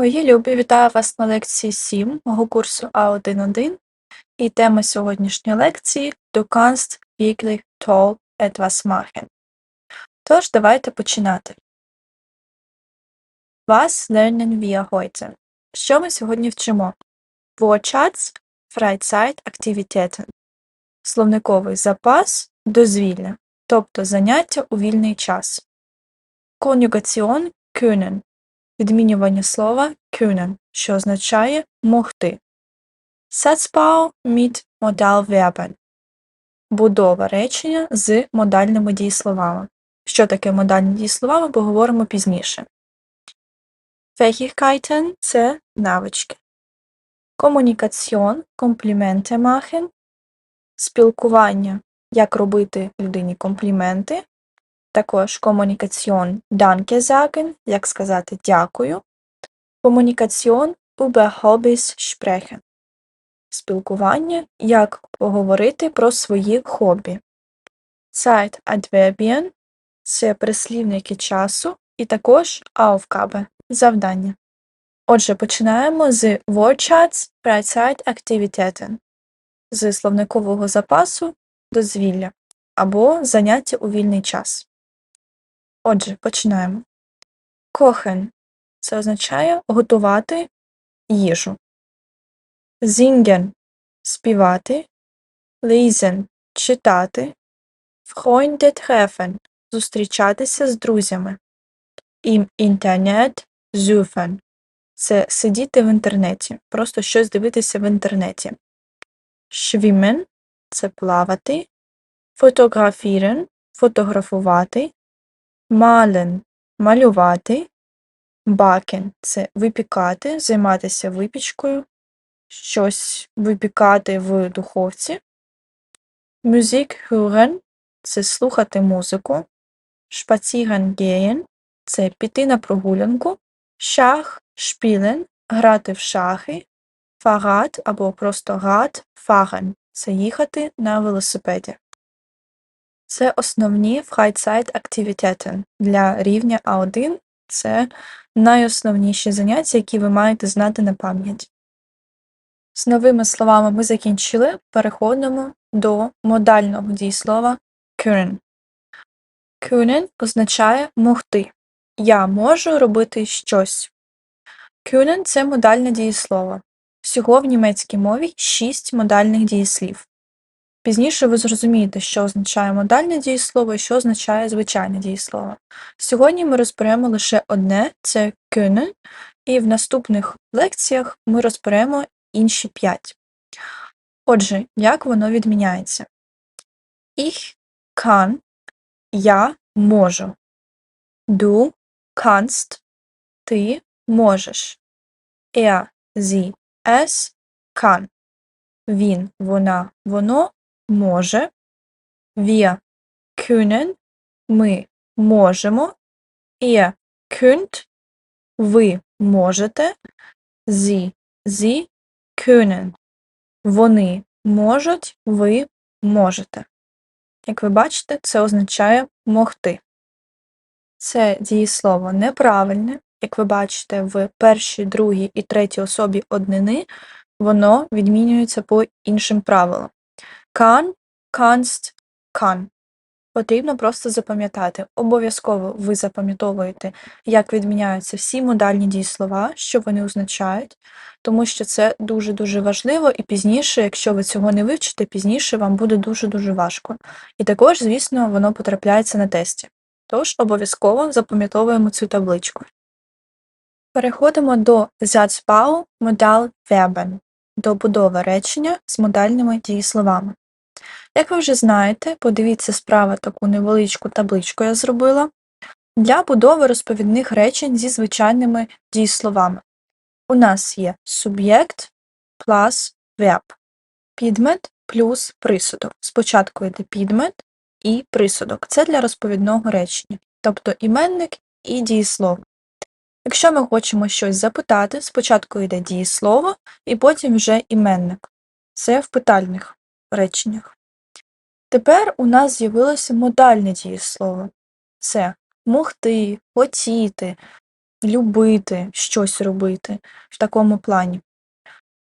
Мої любі, вітаю вас на лекції 7 мого курсу А1.1 і тема сьогоднішньої лекції Du kannst wirklich toll etwas machen. Тож, давайте починати. Was lernen wir heute? Що ми сьогодні вчимо? Wortschatz, Freizeitaktivitäten. Словниковий запас, дозвілля, тобто заняття у вільний час. Конюгаціон können відмінювання слова können, що означає могти. Satzbau mit Modalverben – будова речення з модальними дієсловами. Що таке модальні дієслова, ми поговоримо пізніше. Fähigkeiten – це навички. Комунікаціон – компліменти machen. Спілкування – як робити людині компліменти. Також комунікаціон Danke sagen, як сказати дякую. Комунікаціон über Hobbys sprechen. Спілкування, як поговорити про свої хобі. Zeitadverbien – це прислівники часу і також Aufgabe – завдання. Отже, починаємо з Wortschatz Freizeitaktivitäten з словникового запасу дозвілля або заняття у вільний час. Отже, починаємо. Kochen – це означає готувати їжу. Singen – співати. Lesen – читати. Freunde treffen – зустрічатися з друзями. Im Internet suchen – це сидіти в інтернеті, просто щось дивитися в інтернеті. Schwimmen – це плавати. Fotografieren – фотографувати. Malen – малювати. Backen – це випікати, займатися випічкою, щось випікати в духовці. Musik hören – це слухати музику. Spazieren gehen – це піти на прогулянку. Schach spielen – грати в шахи. Fahrrad або просто Rad fahren – це їхати на велосипеді. Це основні Freizeitaktivitäten для рівня А1. Це найосновніші заняття, які ви маєте знати на пам'ять. З новими словами ми закінчили. Переходимо до модального дієслова können. Können означає могти. Я можу робити щось. Können – це модальне дієслово. Всього в німецькій мові 6 модальних дієслів. Пізніше ви зрозумієте, що означає модальне дієслово і що означає звичайне дієслово. Сьогодні ми розберемо лише одне це können, і в наступних лекціях ми розберемо інші п'ять. Отже, як воно відміняється? Ich kann – я можу. Du kannst – ти можеш. Er, sie, es kann. Він, вона, воно може. Wir können – ми можемо. Ihr könnt – ви можете. Sie, sie können. Вони можуть, ви можете. Як ви бачите, це означає могти. Це дієслово неправильне. Як ви бачите, в першій, другій і третій особі однини воно відмінюється по іншим правилам. Kann, kannst, kann. Потрібно просто запам'ятати. Обов'язково ви запам'ятовуєте, як відміняються всі модальні дієслова, що вони означають, тому що це дуже-дуже важливо, і пізніше, якщо ви цього не вивчите, пізніше вам буде дуже-дуже важко. І також, звісно, воно потрапляється на тесті. Тож обов'язково запам'ятовуємо цю табличку. Переходимо до Satzbau Modal Verben до будови речення з модальними дієсловами. Як ви вже знаєте, подивіться справа таку невеличку табличку я зробила для будови розповідних речень зі звичайними дієсловами. У нас є суб'єкт плюс verb, підмет плюс присудок. Спочатку йде підмет і присудок. Це для розповідного речення, тобто іменник і дієслово. Якщо ми хочемо щось запитати, спочатку йде дієслово і потім вже іменник. Це в питальних реченнях. Тепер у нас з'явилося модальне дієслово. Це могти, хотіти, любити щось робити в такому плані.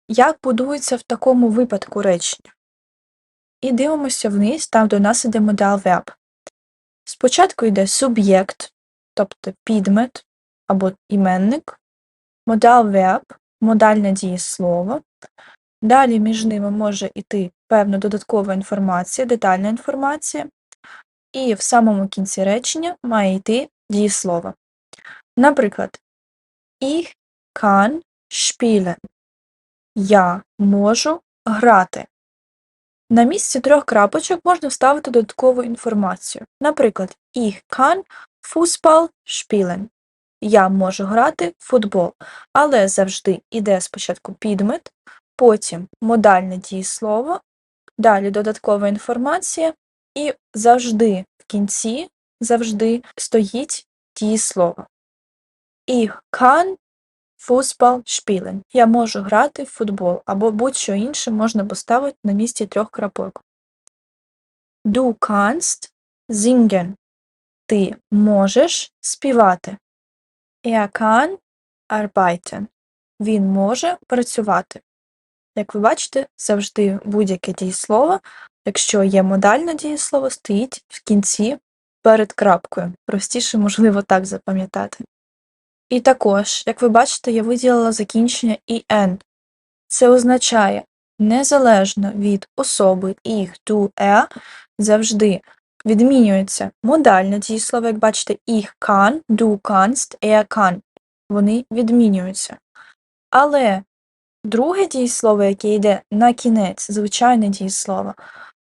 Як будується в такому випадку речення? І дивимося вниз, там до нас іде модал verb. Спочатку йде суб'єкт, тобто підмет або іменник, модал verb, модальне дієслово. Далі між ними може йти певна додаткова інформація, детальна інформація, і в самому кінці речення має йти дієслово. Наприклад, Ich kann spielen. Я можу грати. На місці трьох крапочок можна вставити додаткову інформацію. Наприклад, Ich kann Fußball spielen. Я можу грати в футбол. Але завжди йде спочатку підмет, потім модальне дієслово, далі додаткова інформація, і завжди в кінці завжди стоїть дієслово. Ich kann Fußball spielen. Я можу грати в футбол або будь-що інше можна поставити на місці трьох крапок. Du kannst singen. Ти можеш співати. Er kann arbeiten. Він може працювати. Як ви бачите, завжди будь-яке дієслово, якщо є модальне дієслово, стоїть в кінці перед крапкою. Простіше, можливо, так запам'ятати. І також, як ви бачите, я виділила закінчення «ін». Це означає, незалежно від особи «ich», «du», «er», завжди відмінюється модальне дієслово, як бачите, «ich kann», «du kannst», «er kann». Вони відмінюються. Але друге дієслово, яке йде на кінець, звичайне дієслово,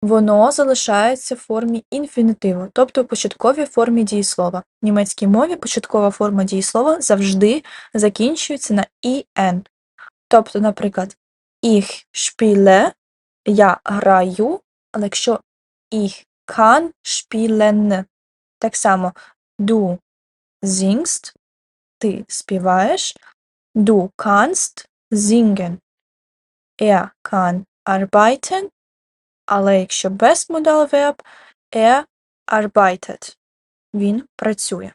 воно залишається в формі інфінітиву, тобто в початковій формі дієслова. В німецькій мові початкова форма дієслова завжди закінчується на «ін». Тобто, наприклад, ich spiele – я граю, але якщо ich kann spielen, так само du singst – ти співаєш, du kannst singen, er kann arbeiten, але якщо без модал verb, er arbeitet – він працює.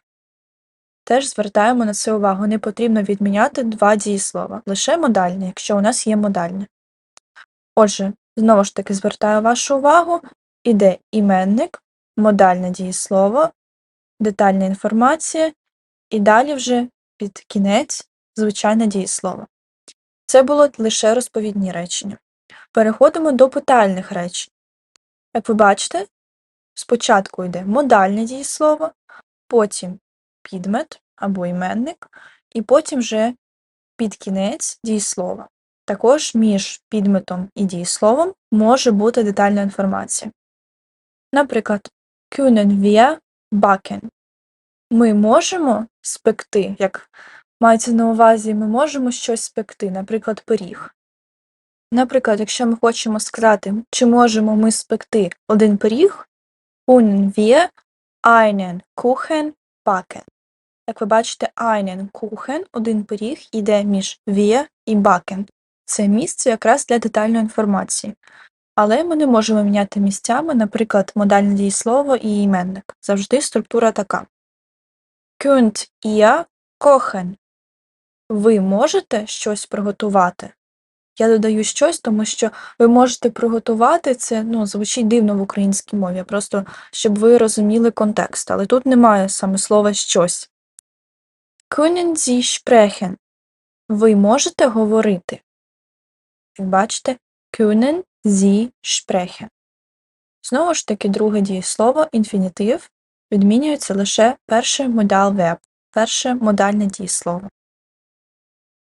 Теж звертаємо на це увагу, не потрібно відміняти два дієслова, лише модальне, якщо у нас є модальне. Отже, знову ж таки звертаю вашу увагу, іде іменник, модальне дієслово, детальна інформація, і далі вже під кінець звичайне дієслово. Це було лише розповідні речення. Переходимо до питальних речень. Як ви бачите, спочатку йде модальне дієслово, потім підмет або іменник, і потім вже під кінець дієслова. Також між підметом і дієсловом може бути детальна інформація. Наприклад, können wir backen. Ми можемо спекти, як мається на увазі, ми можемо щось спекти, наприклад, пиріг. Наприклад, якщо ми хочемо сказати, чи можемо ми спекти один пиріг, können wir einen Kuchen backen. Як ви бачите, einen Kuchen, один пиріг, іде між wir і backen. Це місце якраз для детальної інформації. Але ми не можемо міняти місцями, наприклад, модальне дієслово і іменник. Завжди структура така. Könnt ihr kochen? Ви можете щось приготувати? Я додаю щось, тому що ви можете приготувати це, ну, звучить дивно в українській мові, просто щоб ви розуміли контекст, але тут немає саме слова щось. Können Sie sprechen? Ви можете говорити? Як бачите, können Sie sprechen. Знову ж таки, друге дієслово, інфінітив, відмінюється лише перший модал verb, перше модальне дієслово.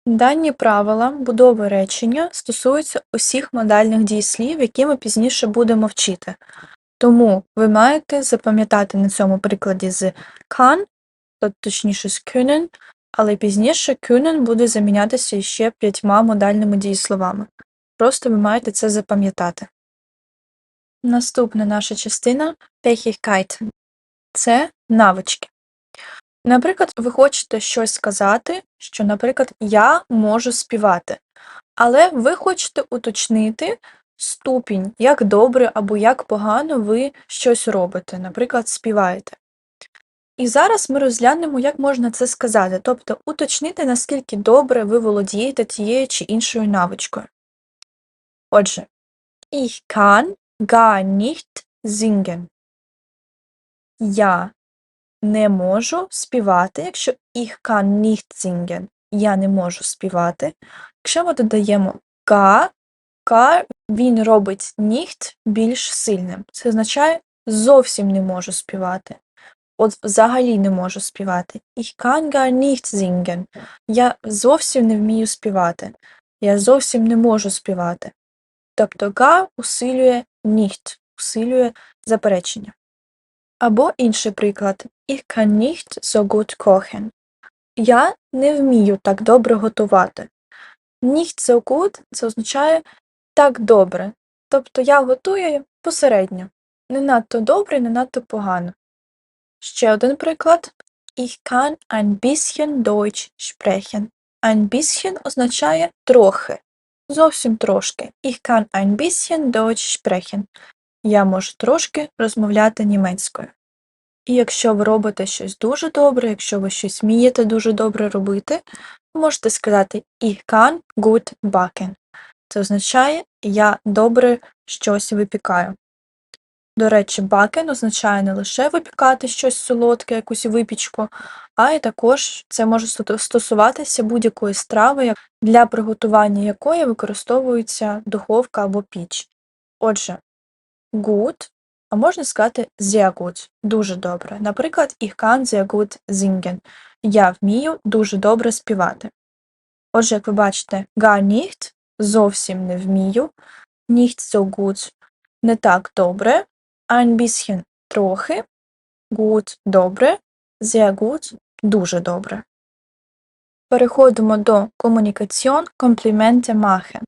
Дані правила будови речення стосуються усіх модальних дієслів, які ми пізніше будемо вчити. Тому ви маєте запам'ятати на цьому прикладі з can, точніше з können, але пізніше können буде замінятися ще п'ятьма модальними дієсловами. Просто ви маєте це запам'ятати. Наступна наша частина Fähigkeiten. Це навички. Наприклад, ви хочете щось сказати, що, наприклад, я можу співати, але ви хочете уточнити ступінь, як добре або як погано ви щось робите, наприклад, співаєте. І зараз ми розглянемо, як можна це сказати, тобто уточнити, наскільки добре ви володієте тією чи іншою навичкою. Отже, ich kann gar nicht singen. Я не можу співати, якщо ich kann nicht singen. Я не можу співати. Якщо ми додаємо gar, gar, він робить nicht більш сильним. Це означає зовсім не можу співати. От взагалі не можу співати. Ich kann gar nicht singen. Я зовсім не вмію співати. Я зовсім не можу співати. Тобто gar усилює nicht, усилює заперечення. Або інший приклад. Ich kann nicht so gut kochen. Я не вмію так добре готувати. Nicht so gut – це означає так добре. Тобто я готую посередньо. Не надто добре, не надто погано. Ще один приклад. Ich kann ein bisschen Deutsch sprechen. Ein bisschen означає трохи. Зовсім трошки. Ich kann ein bisschen Deutsch sprechen. Я можу трошки розмовляти німецькою. І якщо ви робите щось дуже добре, якщо ви щось вмієте дуже добре робити, можете сказати Ich kann gut backen. Це означає я добре щось випікаю. До речі, backen означає не лише випікати щось солодке, якусь випічку, а й також це може стосуватися будь-якої страви, для приготування якої використовується духовка або піч. Отже, good, а можна сказати sehr gut, дуже добре. Наприклад, ich kann sehr gut singen. Я вмію дуже добре співати. Отже, як ви бачите, gar nicht – зовсім не вмію, nicht so gut – не так добре, ein bisschen – трохи, gut – добре, sehr gut – дуже добре. Переходимо до комунікаціон компліменти machen.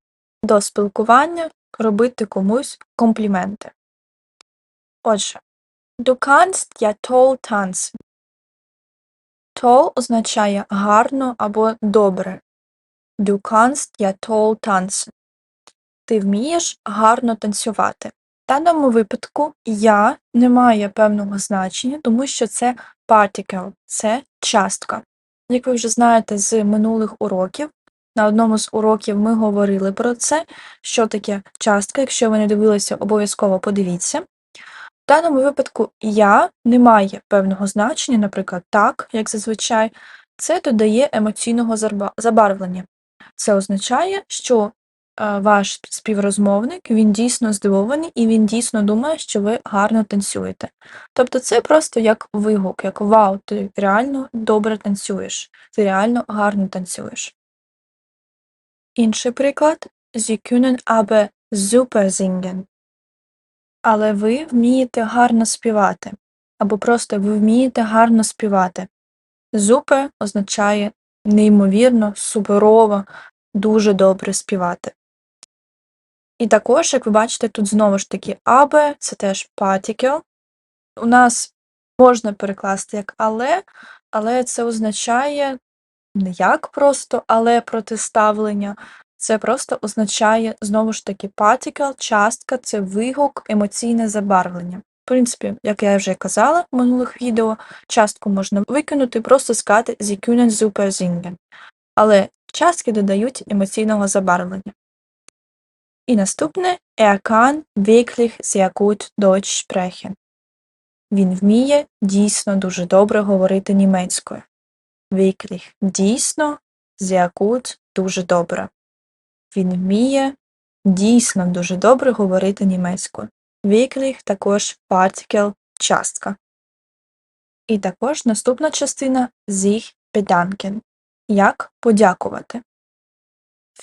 До спілкування робити комусь компліменти. Отже, du kannst ja toll tanzen. Toll означає гарно або добре. Du kannst ja toll tanzen. Ти вмієш гарно танцювати. В даному випадку я не має певного значення, тому що це particle, це частка. Як ви вже знаєте з минулих уроків, на одному з уроків ми говорили про це, що таке частка. Якщо ви не дивилися, обов'язково подивіться. В даному випадку я не має певного значення, наприклад, так, як зазвичай, це додає емоційного забарвлення. Це означає, що е, ваш співрозмовник він дійсно здивований і він дійсно думає, що ви гарно танцюєте. Тобто це просто як вигук, як вау, ти реально добре танцюєш, ти реально гарно танцюєш. Інший приклад Sie können aber super. Але ви вмієте гарно співати. Або просто ви вмієте гарно співати. Super означає неймовірно, суперово, дуже добре співати. І також, як ви бачите, тут знову ж таки aber – це теж particle. У нас можна перекласти як але, але це означає не як просто але протиставлення. Це просто означає знову ж таки particle, частка це вигук, емоційне забарвлення. В принципі, як я вже казала в минулих відео, частку можна викинути, просто сказати Sie können. Але частки додають емоційного забарвлення. І наступне Er kann wirklich sehr gut Deutsch sprechen. Він вміє дійсно дуже добре говорити німецькою. Wirklich – дійсно, sehr gut – дуже добре. Він вміє дійсно дуже добре говорити німецькою. Wirklich – також particle – частка. І також наступна частина sich bedanken. Як подякувати.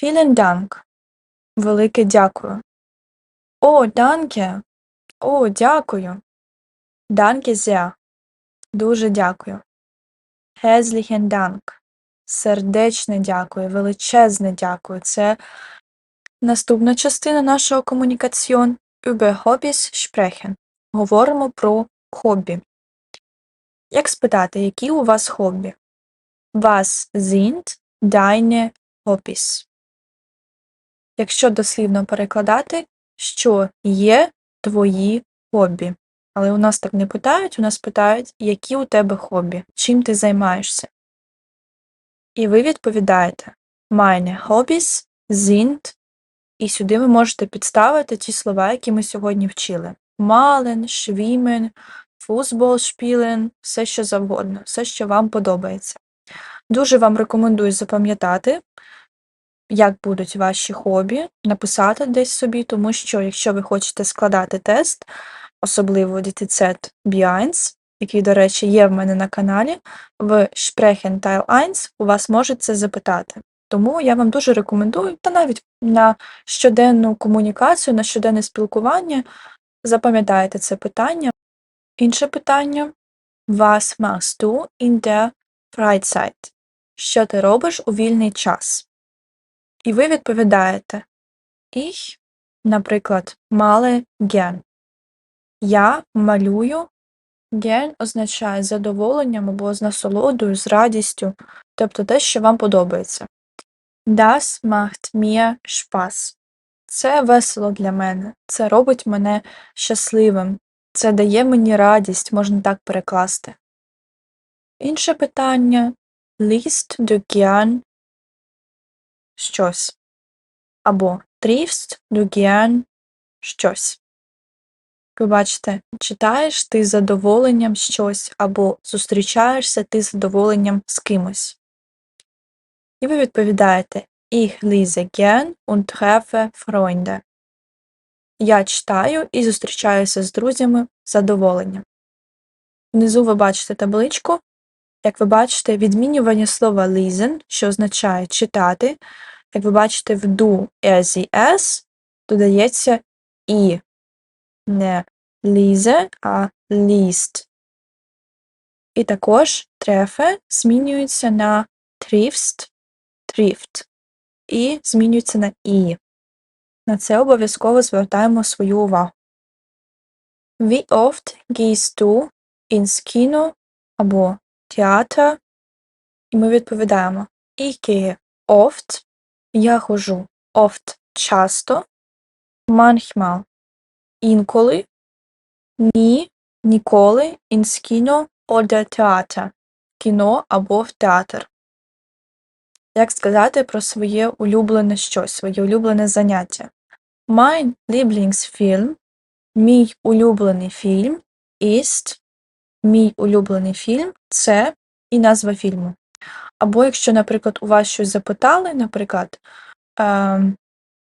Vielen Dank. Велике дякую. О, danke. О, дякую. Danke sehr. Дуже дякую. Herzlichen Dank. Сердечне дякую, величезне дякую. Це наступна частина нашого комунікаціон. Hobbys sprechen. Говоримо про хобі. Як спитати, які у вас хобі? Was sind deine Hobbys? Якщо дослівно перекладати, що є твої хобі? Але у нас так не питають, у нас питають, які у тебе хобі, чим ти займаєшся. І ви відповідаєте Meine Hobbys sind і сюди ви можете підставити ті слова, які ми сьогодні вчили: Malen, schwimmen, Fußball spielen, все що завгодно, все, що вам подобається. Дуже вам рекомендую запам'ятати, як будуть ваші хобі, написати десь собі, тому що, якщо ви хочете складати тест, особливо DTZ B1, який, до речі, є в мене на каналі, в Sprechen Teil 1 у вас можуть це запитати. Тому я вам дуже рекомендую, та навіть на щоденну комунікацію, на щоденне спілкування запам'ятайте це питання. Інше питання Was machst du in der Freizeit? Що ти робиш у вільний час? І ви відповідаєте Ich, наприклад, male gern. Я малюю. Gern означає з задоволенням або з насолодою, з радістю, тобто те, що вам подобається. Das macht mir Spaß. Це весело для мене, це робить мене щасливим, це дає мені радість, можна так перекласти. Інше питання Liest du gern щось або triffst du gern щось. Ви бачите, читаєш ти з задоволенням щось або зустрічаєшся ти з задоволенням з кимось. І ви відповідаєте Ich lese gern und treffe Freunde. Я читаю і зустрічаюся з друзями з задоволенням. Внизу ви бачите табличку. Як ви бачите, відмінювання слова lesen, що означає читати. Як ви бачите, в do as додається і не лізе, а ліст. І також трефе змінюється на тріфст, тріфт і змінюється на і. На це обов'язково звертаємо свою увагу. Wie oft gehst du ins Kino або Theater? І ми відповідаємо Ich gehe oft, я ходжу oft часто, manchmal інколи, ні, ніколи, ins Kino oder кіно або в театр. Як сказати про своє улюблене щось, своє улюблене заняття? Mein Lieblingsfilm, мій улюблений фільм, ist, мій улюблений фільм це і назва фільму. Або якщо, наприклад, у вас щось запитали, наприклад, е,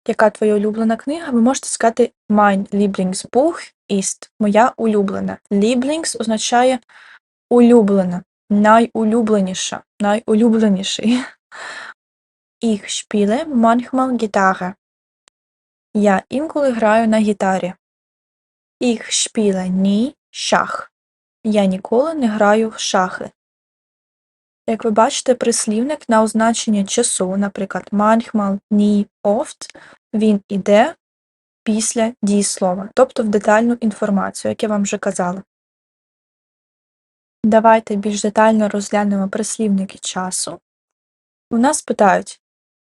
яка твоя улюблена книга, ви можете сказати Mein Lieblingsbuch ist, моя улюблена. Lieblings означає улюблена, найулюбленіша, найулюбленіший. Ich spiele manchmal Gitarre. Я інколи граю на гітарі. Ich spiele nie Schach. Я ніколи не граю в шахи. Як ви бачите, прислівник на означення часу, наприклад, manchmal, nie, oft, він іде після дієслова, тобто в детальну інформацію, як я вам вже казала. Давайте більш детально розглянемо прислівники часу. У нас питають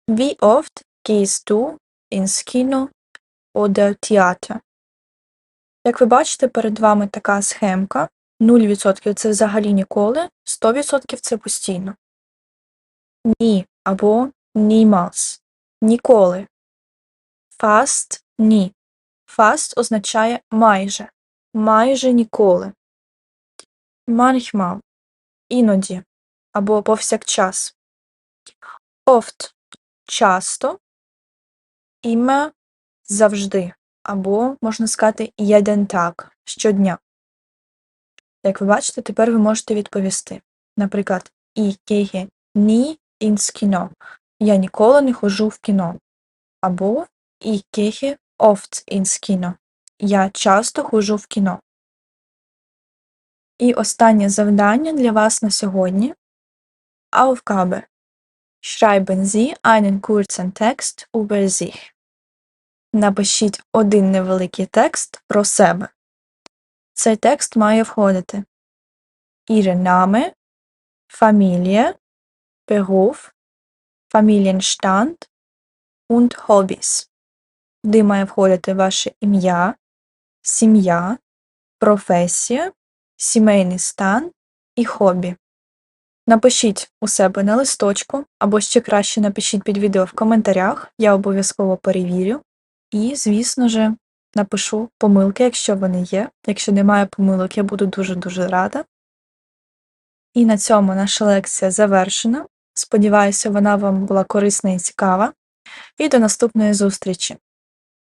Wie oft gehst du ins oder Theater? Як ви бачите, перед вами така схемка. 0% це взагалі ніколи, 100% це постійно. Ні або niemals. Ніколи. Fast ні. Fast означає майже. Майже ніколи. Manchmal іноді або повсякчас. Oft часто, immer завжди, або, можна сказати, jeden так щодня. Як ви бачите, тепер ви можете відповісти. Наприклад, ich gehe nie ins Kino. Я ніколи не ходжу в кіно. Або ich gehe oft ins Kino. Я часто ходжу в кіно. І останнє завдання для вас на сьогодні. Aufgabe. Schreiben Sie einen kurzen Text über sich. Напишіть один невеликий текст про себе. Цей текст має входити Ihre Name, Familie, Beruf, Familienstand und Hobbys. Куди має входити ваше ім'я, сім'я, професія, сімейний стан і хобі. Напишіть у себе на листочку, або ще краще напишіть під відео в коментарях, я обов'язково перевірю. І, звісно же, напишу помилки, якщо вони є. Якщо немає помилок, я буду дуже-дуже рада. І на цьому наша лекція завершена. Сподіваюся, вона вам була корисна і цікава. І до наступної зустрічі!